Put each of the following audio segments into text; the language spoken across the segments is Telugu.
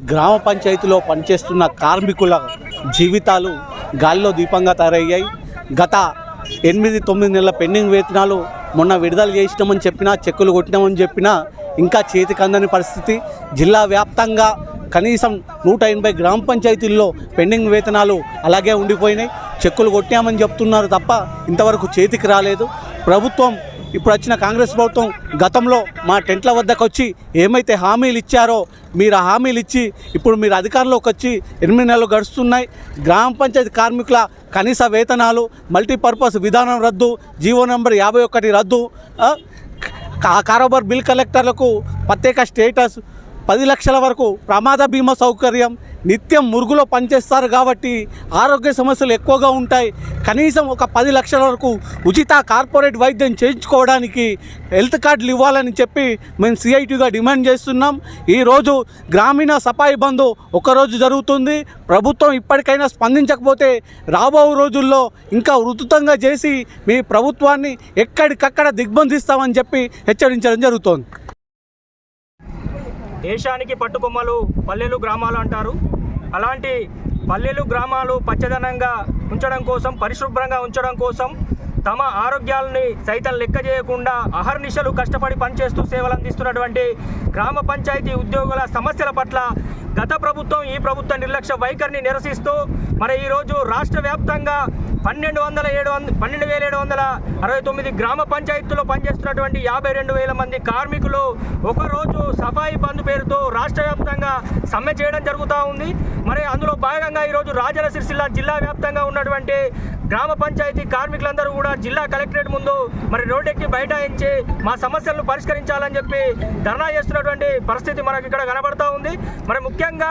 గ్రామ పంచాయతీలో పనిచేస్తున్న కార్మికుల జీవితాలు గాలిలో దీపంగా తయారయ్యాయి. గత ఎనిమిది తొమ్మిది నెలల పెండింగ్ వేతనాలు మొన్న విడుదల చేసినామని చెప్పినా చెక్కులు కొట్టినామని చెప్పినా ఇంకా చేతికి అందని పరిస్థితి. జిల్లా వ్యాప్తంగా కనీసం నూట ఎనభై గ్రామ పంచాయతీల్లో పెండింగ్ వేతనాలు అలాగే ఉండిపోయినాయి. చెక్కులు కొట్టామని చెప్తున్నారు తప్ప ఇంతవరకు చేతికి రాలేదు. ప్రభుత్వం ఇప్పుడు వచ్చిన కాంగ్రెస్ ప్రభుత్వం గతంలో మా టెంట్ల వద్దకు వచ్చి ఏమైతే హామీలు ఇచ్చారో మీరు ఆ హామీలు ఇచ్చి ఇప్పుడు మీరు అధికారంలోకి వచ్చి ఎనిమిది నెలలు గడుస్తున్నాయి. గ్రామ పంచాయతీ కార్మికుల కనీస వేతనాలు మల్టీపర్పస్ విధానం రద్దు జీవో నెంబర్ యాభై ఒకటి రద్దు కారోబార్ బిల్ కలెక్టర్లకు ప్రత్యేక స్టేటస్ పది లక్షల వరకు ప్రమాద బీమా సౌకర్యం నిత్యం మురుగులో పనిచేస్తారు కాబట్టి ఆరోగ్య సమస్యలు ఎక్కువగా ఉంటాయి. కనీసం ఒక పది లక్షల వరకు ఉచిత కార్పొరేట్ వైద్యం చేయించుకోవడానికి హెల్త్ కార్డులు ఇవ్వాలని చెప్పి మేము సిఐటిగా డిమాండ్ చేస్తున్నాం. ఈరోజు గ్రామీణ సఫాయి బంధు ఒకరోజు జరుగుతుంది. ప్రభుత్వం ఇప్పటికైనా స్పందించకపోతే రాబో రోజుల్లో ఇంకా ఉధృతంగా చేసి మీ ప్రభుత్వాన్ని ఎక్కడికక్కడ దిగ్బంధిస్తామని చెప్పి హెచ్చరించడం జరుగుతోంది. దేశానికి పట్టుకొమ్మలు పల్లెలు గ్రామాలు అంటారు. అలాంటి పల్లెలు గ్రామాలు పచ్చదనంగా ఉంచడం కోసం పరిశుభ్రంగా ఉంచడం కోసం తమ ఆరోగ్యాలని సైతం లెక్క చేయకుండా అహర్నిశలు కష్టపడి పనిచేస్తూ సేవలు అందిస్తున్నటువంటి గ్రామ పంచాయతీ ఉద్యోగుల సమస్యల పట్ల గత ప్రభుత్వం ఈ ప్రభుత్వ నిర్లక్ష్య వైఖరిని నిరసిస్తూ మరి ఈరోజు రాష్ట్ర వ్యాప్తంగా పన్నెండు వందల ఏడు వంద పన్నెండు వేల ఏడు వందల అరవై తొమ్మిది గ్రామ పంచాయతీలో పనిచేస్తున్నటువంటి యాభై రెండు వేల మంది కార్మికులు ఒకరోజు సఫాయి బంద్ పేరుతో రాష్ట్ర వ్యాప్తంగా సమ్మె చేయడం జరుగుతూ ఉంది. మరి అందులో భాగంగా ఈరోజు రాజన్న సిరిసిల్ల జిల్లా వ్యాప్తంగా ఉన్నటువంటి గ్రామ పంచాయతీ కార్మికులందరూ కూడా జిల్లా కలెక్టరేట్ ముందు మరి రోడ్డెక్కి బైఠాయించి మా సమస్యలను పరిష్కరించాలని చెప్పి ధర్నా చేస్తున్నటువంటి పరిస్థితి మనకి ఇక్కడ కనబడతా ఉంది. మరి ముఖ్యంగా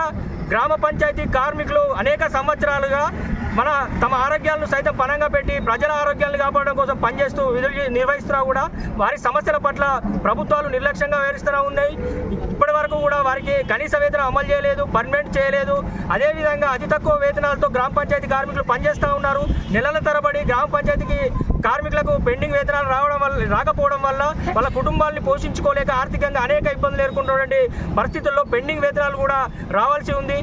గ్రామ పంచాయతీ కార్మికులు అనేక సంవత్సరాలుగా మన తమ ఆరోగ్యాలను సైతం పనంగా పెట్టి ప్రజల ఆరోగ్యాలను కాపాడడం కోసం పనిచేస్తూ విధులు నిర్వహిస్తున్నా కూడా వారి సమస్యల పట్ల ప్రభుత్వాలు నిర్లక్ష్యంగా వ్యవహరిస్తూ ఉన్నాయి. ఇప్పటి వరకు కూడా వారికి కనీస వేతనం అమలు చేయలేదు పర్మనెంట్ చేయలేదు. అదేవిధంగా అతి తక్కువ వేతనాలతో గ్రామ పంచాయతీ కార్మికులు పనిచేస్తూ ఉన్నారు. నెలల తరబడి గ్రామ పంచాయతీకి కార్మికులకు పెండింగ్ వేతనాలు రావడం వల్ల రాకపోవడం వల్ల వాళ్ళ కుటుంబాలని పోషించుకోలేక ఆర్థికంగా అనేక ఇబ్బందులు ఎదుర్కొంటున్నటువంటి పరిస్థితుల్లో పెండింగ్ వేతనాలు కూడా రావాల్సి ఉంది.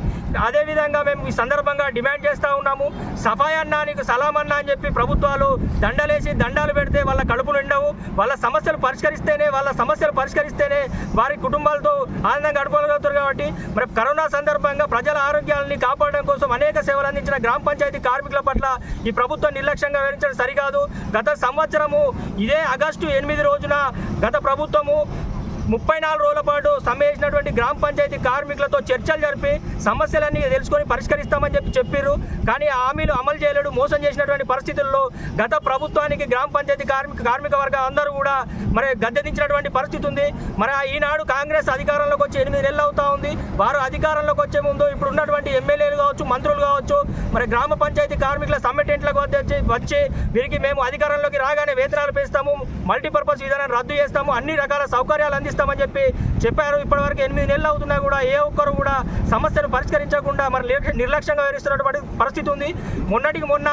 అదేవిధంగా మేము ఈ సందర్భంగా డిమాండ్ చేస్తూ ఉన్నాము. సఫాయి అన్నా నీకు సలాం అన్నా అని చెప్పి ప్రభుత్వాలు దండలేసి దండాలు పెడితే వాళ్ళ కడుపు నిండవు. వాళ్ళ సమస్యలు పరిష్కరిస్తేనే వాళ్ళ సమస్యలు పరిష్కరిస్తేనే వారి కుటుంబాలతో ఆనందంగా గడపగలుగుతారు. కాబట్టి మరి కరోనా సందర్భంగా ప్రజల ఆరోగ్యాలని కాపాడడం కోసం అనేక సేవలు అందించిన గ్రామ పంచాయతీ కార్మికుల పట్ల ఈ ప్రభుత్వం నిర్లక్ష్యంగా వివరించడం సరికాదు. గత సంవత్సరము ఇదే ఆగస్టు ఎనిమిది రోజున గత ప్రభుత్వము ముప్పై నాలుగు రోజుల పాటు సమ్మె చేసినటువంటి గ్రామ పంచాయతీ కార్మికులతో చర్చలు జరిపి సమస్యలన్నీ తెలుసుకొని పరిష్కరిస్తామని చెప్పి చెప్పారు కానీ ఆ హామీలు అమలు చేయలేడు. మోసం చేసినటువంటి పరిస్థితుల్లో గత ప్రభుత్వానికి గ్రామ పంచాయతీ కార్మిక కార్మిక వర్గం అందరూ కూడా మరి గద్దెదించినటువంటి పరిస్థితి ఉంది. మరి ఈనాడు కాంగ్రెస్ అధికారంలోకి వచ్చి ఎనిమిది నెలలు అవుతా ఉంది. వారు అధికారంలోకి వచ్చే ముందు ఇప్పుడు ఉన్నటువంటి ఎమ్మెల్యేలు కావచ్చు మంత్రులు కావచ్చు మరి గ్రామ పంచాయతీ కార్మికుల సమ్మె టెంట్లకు వచ్చి వచ్చి వీరికి మేము అధికారంలోకి రాగానే వేతనాలు పెంచుతాము. మల్టీపర్పస్ విధానాన్ని రద్దు చేస్తాము. అన్ని రకాల సౌకర్యాలు అందిస్తామని చెప్పి చెప్పారు. ఇప్పటివరకు ఎనిమిది నెలలు అవుతున్నా కూడా ఏ ఒక్కరు కూడా సమస్యను పరిష్కరించకుండా మరి నిర్లక్ష్యంగా వ్యవహరిస్తున్నటువంటి పరిస్థితి ఉంది. మొన్నటికి మొన్న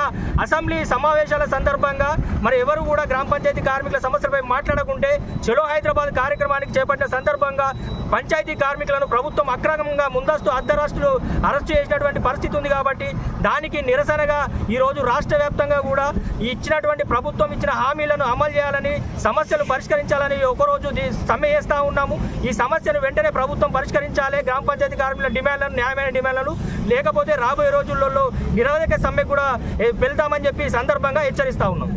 అసెంబ్లీ సమావేశాల సందర్భంగా మరి ఎవరు కూడా గ్రామ పంచాయతీ కార్మికుల సమస్యలపై మాట్లాడకుంటే చలో హైదరాబాద్ కార్యక్రమానికి చేపట్టిన సందర్భంగా పంచాయతీ కార్మికులను ప్రభుత్వం అక్రమంగా ముందస్తు అర్ధరాష్ట్రులు అరెస్ట్ చేసినటువంటి పరిస్థితి ఉంది కాబట్టి దానికి నిరసనగా ఈరోజు రాష్ట్ర వ్యాప్తంగా కూడా ఇచ్చినటువంటి ప్రభుత్వం ఇచ్చిన హామీలను అమలు చేయాలని సమస్యలు పరిష్కరించాలని ఒకరోజు సమ్మె చేస్తూ ఉన్నాము. ఈ సమస్యను వెంటనే ప్రభుత్వం పరిష్కరించాలి. గ్రామ పంచాయతీ కార్మికుల డిమాండ్లను న్యాయమైన డిమాండ్లను. లేకపోతే రాబోయే రోజులలో నిరోధక సమ్మె కూడా వెళ్తామని చెప్పి సందర్భంగా హెచ్చరిస్తా ఉన్నాం.